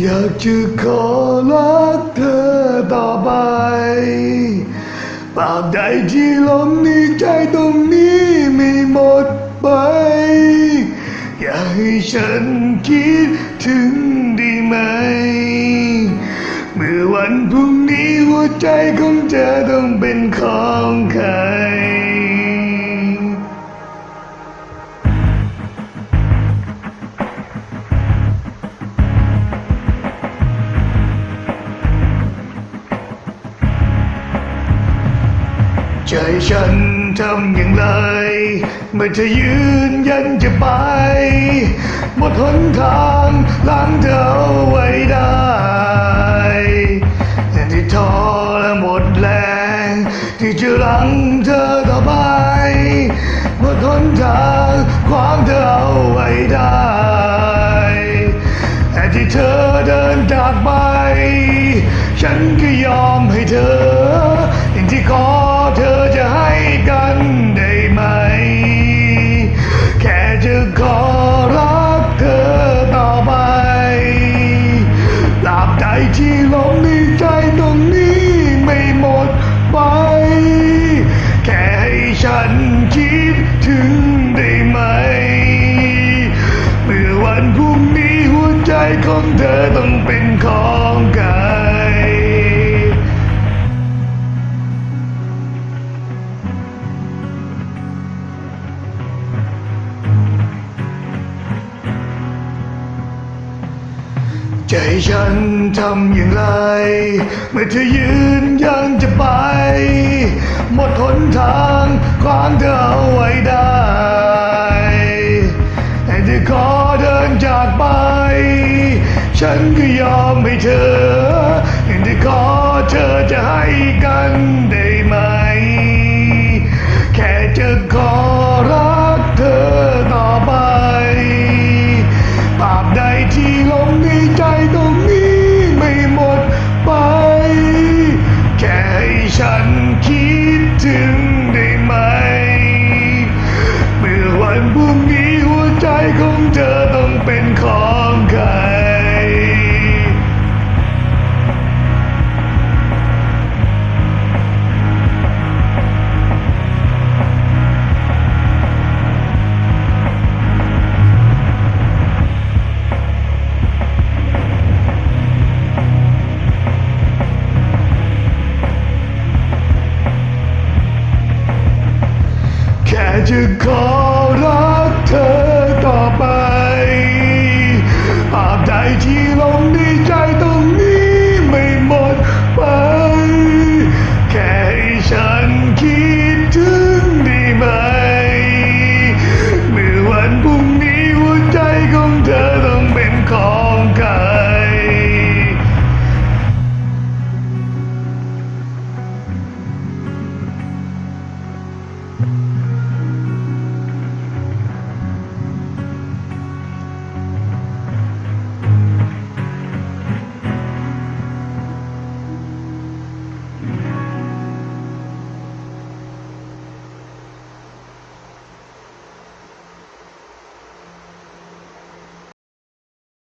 อยากจะขอรักเธอต่อไปตราบใดที่ลมในใจตรงนี้ไม่หมดไป อยากให้ฉันคิดถึงได้ไหม เมื่อวันพรุ่งนี้หัวใจของเธอต้องเป็นของ ใจฉันทำอย่างไร เมื่อเธอยืนยันจะไป หมดหนทางล้างเธอไว้ได้แต่ที่ท้อและหมดแรง ที่จะรังเธอต่อไปหมดหนทางขวางเธอเอาไว้ได้แต่ที่เธอเดินจากไป ฉันก็ยอมให้เธอสิ่งที่ขอ ของเธอต้องเป็นของใครใจฉันทำอย่างไร เมื่อเธอยืนยังจะไป หมดหนทางขวางเธอเอาไว้ได้แต่เธอขอ ฉันก็ยอมให้เธอแต่เธอขอเธอจะให้กันได้ you call.